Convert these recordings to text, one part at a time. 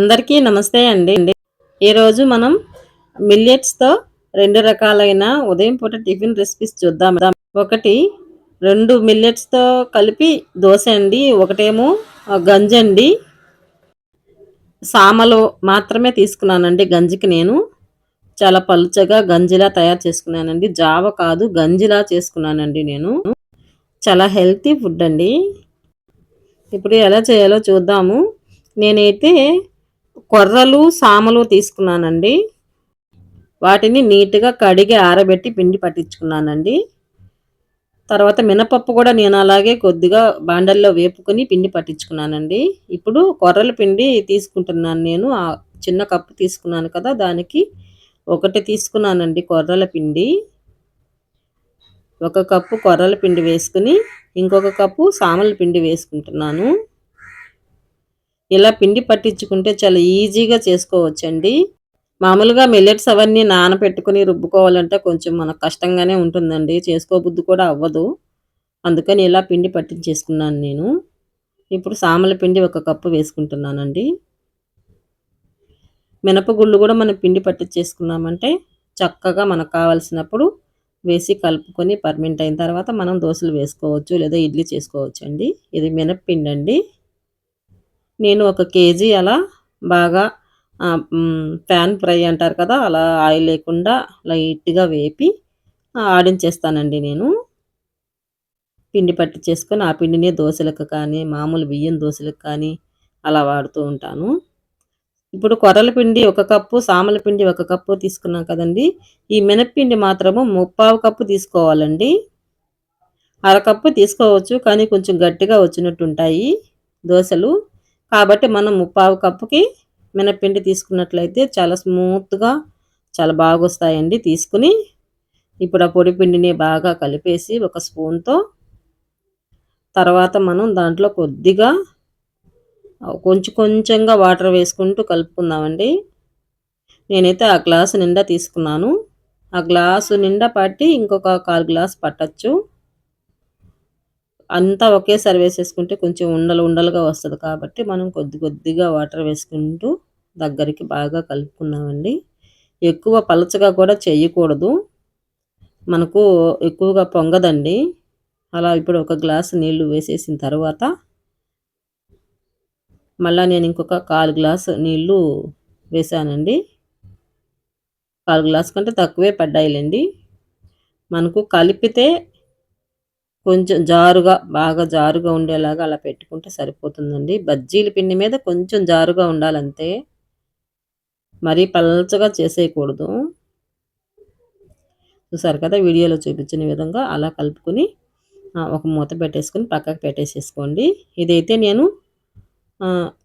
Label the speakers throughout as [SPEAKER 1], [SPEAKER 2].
[SPEAKER 1] అందరికీ నమస్తే అండి. ఈరోజు మనం మిల్లెట్స్తో రెండు రకాలైన ఉదయం పూట టిఫిన్ రెసిపీస్ చూద్దాం. ఒకటి రెండు మిల్లెట్స్తో కలిపి దోశ అండి ఒకటేమో గంజండి సామలు మాత్రమే తీసుకున్నానండి గంజికి నేను. చాలా పలుచగా గంజిలా తయారు చేసుకున్నానండి. జావ కాదు గంజిలా చేసుకున్నానండి నేను. చాలా హెల్తీ ఫుడ్ అండి. ఇప్పుడు ఎలా చేయాలో చూద్దాము. నేనైతే కొర్రలు సామలు తీసుకున్నానండి. వాటిని నీట్గా కడిగి ఆరబెట్టి పిండి పట్టించుకున్నానండి. తర్వాత మినపప్పు కూడా నేను అలాగే కొద్దిగా బాండల్లో వేపుకొని పిండి పట్టించుకున్నానండి. ఇప్పుడు కొర్రల పిండి తీసుకుంటున్నాను నేను. ఆ చిన్న కప్పు తీసుకున్నాను కదా దానికి ఒకటి తీసుకున్నానండి కొర్రల పిండి. ఒక కప్పు కొర్రల పిండి వేసుకుని ఇంకొక కప్పు సామల పిండి వేసుకుంటున్నాను. ఇలా పిండి పట్టించుకుంటే చాలా ఈజీగా చేసుకోవచ్చండి. మామూలుగా మిల్లెట్స్ అవన్నీ నానపెట్టుకుని రుబ్బుకోవాలంటే కొంచెం మనకు కష్టంగానే ఉంటుందండి. చేసుకోబుద్ధి కూడా అవ్వదు. అందుకని ఇలా పిండి పట్టించేసుకున్నాను నేను. ఇప్పుడు సామల పిండి ఒక కప్పు వేసుకుంటున్నానండి. మినపగుళ్ళు కూడా మనం పిండి పట్టించేసుకున్నామంటే చక్కగా మనకు కావలసినప్పుడు వేసి కలుపుకొని పర్మెంట్ అయిన తర్వాత మనం దోశలు వేసుకోవచ్చు లేదా ఇడ్లీ చేసుకోవచ్చు అండి ఇది మినప్పిండి అండి నేను ఒక కేజీ అలా బాగా ప్యాన్ ఫ్రై అంటారు కదా అలా ఆయిల్ లేకుండా లైట్గా వేపి ఆడించేస్తానండి నేను. పిండి పట్టి చేసుకొని ఆ పిండిని దోశలకు కానీ మామూలు బియ్యం దోశలకు కానీ అలా వాడుతూ ఉంటాను. ఇప్పుడు కొర్రల పిండి ఒక కప్పు సామల పిండి ఒక కప్పు తీసుకున్నాం కదండి. ఈ మినప్పిండి మాత్రము ముప్పావు కప్పు తీసుకోవాలండి. అరకప్పు తీసుకోవచ్చు కానీ కొంచెం గట్టిగా వచ్చినట్టు ఉంటాయి దోశలు. కాబట్టి మనం ముప్పావు కప్పుకి మినప్పిండి తీసుకున్నట్లయితే చాలా స్మూత్గా చాలా బాగా వస్తాయండి తీసుకుని. ఇప్పుడు ఆ పొడి పిండిని బాగా కలిపేసి ఒక స్పూన్తో తర్వాత మనం దాంట్లో కొద్దిగా కొంచెం కొంచెంగా వాటర్ వేసుకుంటూ కలుపుకుందామండి. నేనైతే ఆ గ్లాసు నిండా తీసుకున్నాను. ఆ గ్లాసు నిండా పట్టి ఇంకొక కాలు గ్లాస్ పట్టచ్చు. అంతా ఒకేసారి వేసేసుకుంటే కొంచెం ఉండలు ఉండలుగా వస్తుంది కాబట్టి మనం కొద్ది కొద్దిగా వాటర్ వేసుకుంటూ దగ్గరికి బాగా కలుపుకున్నామండి. ఎక్కువ పలచగా కూడా చేయకూడదు. మనకు ఎక్కువగా పొంగదండి. అలా ఇప్పుడు ఒక గ్లాసు నీళ్ళు వేసేసిన తర్వాత మళ్ళీ నేను ఇంకొక కాలు గ్లాసు నీళ్ళు వేసానండి. కాలు గ్లాస్ కంటే తక్కువే పడ్డాయిలేండి. మనకు కలిపితే కొంచెం జారుగా బాగా జారుగా ఉండేలాగా అలా పెట్టుకుంటే సరిపోతుందండి. బజ్జీల పిండి మీద కొంచెం జారుగా ఉండాలంతే. మరీ పల్చగా చేసేయకూడదు. చూసారు కదా వీడియోలో చూపించిన విధంగా అలా కలుపుకొని ఒక మూత పెట్టేసుకొని పక్కకు పెట్టేసేసుకోండి. ఇదైతే నేను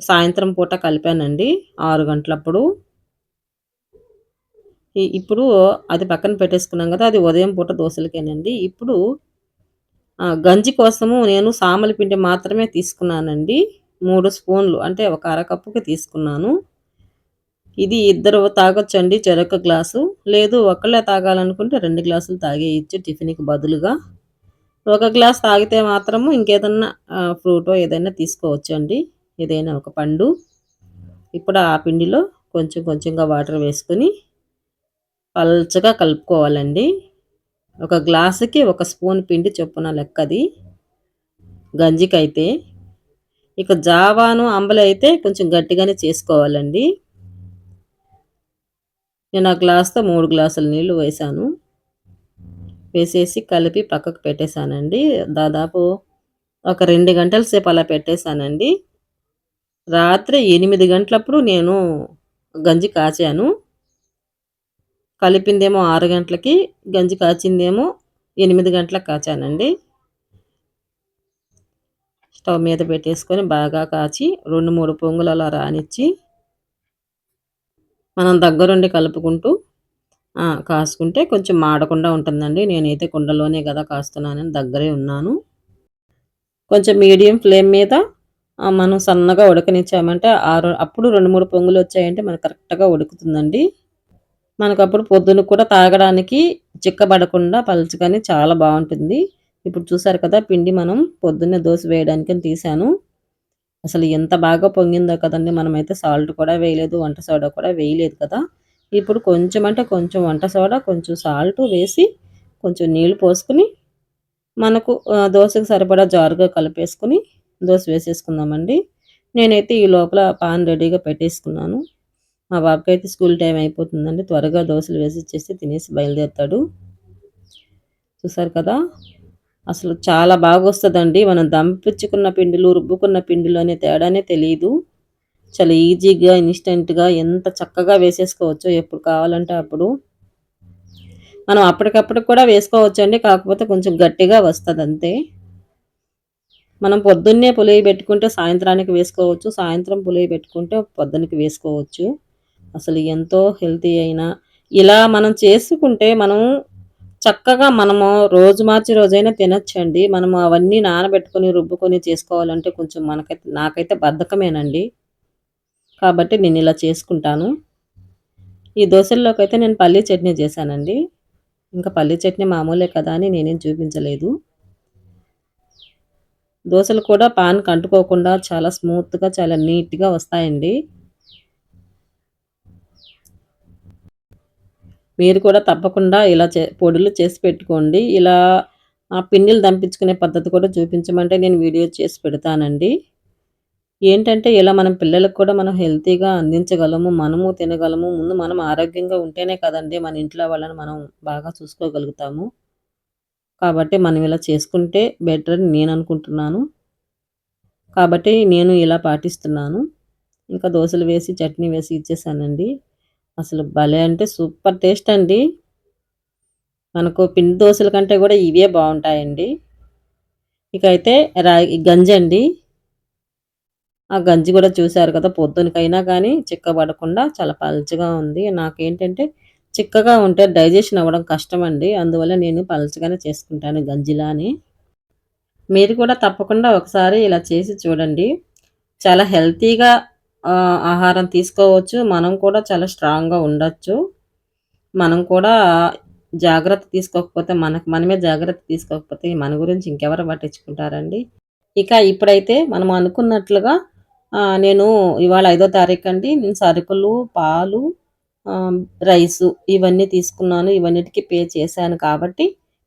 [SPEAKER 1] సాయంత్రం పూట కలిపానండి ఆరు గంటలప్పుడు. ఇప్పుడు అది పక్కన పెట్టేసుకున్నాం కదా అది ఉదయం పూట దోశలకేనండి. ఇప్పుడు గంజి కోసము నేను సామల పిండి మాత్రమే తీసుకున్నానండి. మూడు స్పూన్లు అంటే ఒక అరకప్పుకి తీసుకున్నాను. ఇది ఇద్దరు తాగొచ్చండి చెరొక గ్లాసు. లేదు ఒకళ్ళే తాగాలనుకుంటే రెండు గ్లాసులు తాగేయచ్చు టిఫిన్కి బదులుగా. ఒక గ్లాస్ తాగితే మాత్రము ఇంకేదన్నా ఫ్రూటో ఏదైనా తీసుకోవచ్చు అండి ఏదైనా ఒక పండు. ఇప్పుడు ఆ పిండిలో కొంచెం కొంచెంగా వాటర్ వేసుకొని పల్చగా కలుపుకోవాలండి. ఒక గ్లాసుకి ఒక స్పూన్ పిండి చొప్పున లెక్కది. గంజికైతే ఇక జావాను అంబలి అయితే కొంచెం గట్టిగానే చేసుకోవాలండి. నేను ఆ గ్లాస్తో మూడు గ్లాసుల నీళ్ళు వేసాను వేసేసి కలిపి పక్కకు పెట్టేశానండి. దాదాపు ఒక రెండు గంటల సేపు అలా పెట్టేశానండి. రాత్రి ఎనిమిది గంటలప్పుడు నేను గంజి కాచాను. కలిపిందేమో ఆరు గంటలకి గంజి కాచిందేమో ఎనిమిది గంటలకు కాచానండి. స్టవ్ మీద పెట్టేసుకొని బాగా కాచి రెండు మూడు పొంగులు అలా రానిచ్చి మనం దగ్గరుండి కలుపుకుంటూ కాసుకుంటే కొంచెం మాడకుండా ఉంటుందండి. నేనైతే కుండలోనే కదా కాస్తున్నానని దగ్గరే ఉన్నాను. కొంచెం మీడియం ఫ్లేమ్ మీద మనం సన్నగా ఉడకనిచ్చామంటే ఆరు అప్పుడు రెండు మూడు పొంగులు వచ్చాయంటే మనకు కరెక్ట్గా ఉడుకుతుందండి. మనకప్పుడు పొద్దున కూడా తాగడానికి చిక్కబడకుండా పలుచగానే చాలా బాగుంటుంది. ఇప్పుడు చూసారు కదా పిండి మనం పొద్దున్నే దోశ వేయడానికి తీసాను అసలు ఎంత బాగా పొంగిందో కదండి మనమైతే సాల్ట్ కూడా వేయలేదు వంట సోడా కూడా వేయలేదు కదా. ఇప్పుడు కొంచెం అంటే కొంచెం వంట సోడా కొంచెం సాల్ట్ వేసి కొంచెం నీళ్ళు పోసుకుని మనకు దోశకు సరిపడా జారుగా కలిపేసుకుని దోశ వేసేసుకుందామండి. నేనైతే ఈ లోపల పాన్ రెడీగా పెట్టేసుకున్నాను. మా బాబుకి అయితే స్కూల్ టైం అయిపోతుందండి. త్వరగా దోశలు వేసి ఇచ్చేసి తినేసి బయలుదేరుతాడు. చూసారు కదా? అసలు చాలా బాగా వస్తుందండి మనం దంపించుకున్న పిండిలు రుబ్బుకున్న పిండిలు అనే తేడానే తెలియదు చాలా ఈజీగా ఇన్స్టెంట్గా ఎంత చక్కగా వేసేసుకోవచ్చో ఎప్పుడు కావాలంటే అప్పుడు. మనం అప్పటికప్పుడు కూడా వేసుకోవచ్చు అండి కాకపోతే కొంచెం గట్టిగా వస్తుంది అంతే మనం పొద్దున్నే పులివి పెట్టుకుంటే సాయంత్రానికి వేసుకోవచ్చు. సాయంత్రం పులివి పెట్టుకుంటే పొద్దునకి వేసుకోవచ్చు. అసలు ఎంతో హెల్తీ అయినా ఇలా మనం చేసుకుంటే మనం చక్కగా మనము రోజు మార్చి రోజైనా తినచ్చండి. మనము అవన్నీ నానబెట్టుకొని రుబ్బుకొని చేసుకోవాలంటే కొంచెం మనకైతే నాకైతే బద్ధకమేనండి. కాబట్టి నేను ఇలా చేసుకుంటాను. ఈ దోశల్లోకి అయితే నేను పల్లీ చట్నీ చేశానండి. ఇంకా పల్లీ చట్నీ మామూలే కదా అని నేనేం చూపించలేదు. దోశలు కూడా పాన్ కంటుకోకుండా చాలా స్మూత్గా చాలా నీట్గా వస్తాయండి. మీరు కూడా తప్పకుండా ఇలా చే పొడులు చేసి పెట్టుకోండి. ఇలా ఆ పిన్నిలు దంపించుకునే పద్ధతి కూడా చూపించమంటే నేను వీడియో చేసి పెడతానండి. ఏంటంటే ఇలా మనం పిల్లలకు కూడా మనం హెల్తీగా అందించగలము మనము తినగలము ముందు మనం ఆరోగ్యంగా ఉంటేనే కదండి మన ఇంట్లో వాళ్ళని మనం బాగా చూసుకోగలుగుతాము. కాబట్టి మనం ఇలా చేసుకుంటే బెటర్ అని నేను అనుకుంటున్నాను. కాబట్టి నేను ఇలా పాటిస్తున్నాను. ఇంకా దోశలు వేసి చట్నీ వేసి ఇచ్చేసానండి. అసలు భలే అంటే సూపర్ టేస్ట్ అండి. మనకు పిండి దోశల కంటే కూడా ఇవే బాగుంటాయండి. ఇక అయితే రాగి గంజి అండి. ఆ గంజి కూడా చూశారు కదా పొద్దునకైనా కానీ చిక్కబడకుండా చాలా పల్చగా ఉంది. నాకేంటంటే చిక్కగా ఉంటే డైజెషన్ అవ్వడం కష్టం అండి అందువల్ల నేను పలచగానే చేసుకుంటాను గంజిలా అని మీరు కూడా తప్పకుండా ఒకసారి ఇలా చేసి చూడండి. చాలా హెల్తీగా ఆహారం తీసుకోవచ్చు. మనం కూడా చాలా స్ట్రాంగ్గా ఉండొచ్చు. మనం కూడా జాగ్రత్త తీసుకోకపోతే మనకు మనమే జాగ్రత్త తీసుకోకపోతే మన గురించి ఇంకెవరు పట్టించుకుంటారండి? ఇక ఇప్పుడైతే మనం అనుకున్నట్లుగా నేను ఇవాళ ఐదో తారీఖు అండి. నేను సరుకులు పాలు రైసు ఇవన్నీ తీసుకున్నాను. ఇవన్నిటికి పే చేశాను కాబట్టి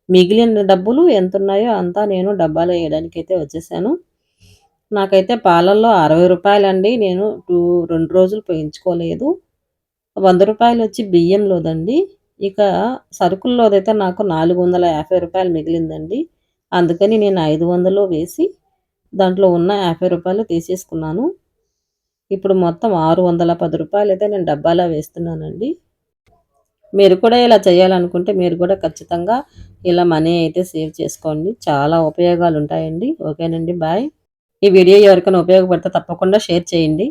[SPEAKER 1] మిగిలిన డబ్బులు ఎంత ఉన్నాయో అంతా నేను డబ్బాలో వేయడానికి అయితే వచ్చేసాను. నాకైతే పాలల్లో అరవై రూపాయలండి. నేను టూ రెండు రోజులు పోయించుకోలేదు. వంద రూపాయలు వచ్చి బియ్యంలోదండి ఇక సరుకుల్లోదైతే నాకు నాలుగు వందల యాభై రూపాయలు మిగిలిందండి. అందుకని నేను ఐదు వందలు వేసి దాంట్లో ఉన్న యాభై రూపాయలు తీసేసుకున్నాను. ఇప్పుడు మొత్తం ఆరు వందల పది రూపాయలు అయితే నేను డబ్బాలో వేస్తున్నానండి. మీరు కూడా ఇలా చేయాలనుకుంటే మీరు కూడా ఖచ్చితంగా ఇలా మనీ అయితే సేవ్ చేసుకోండి. చాలా ఉపయోగాలు ఉంటాయండి ఓకేనండి. బాయ్. ఈ వీడియో ఎవరికైనా ఉపయోగపడితే తప్పకుండా షేర్ చేయండి.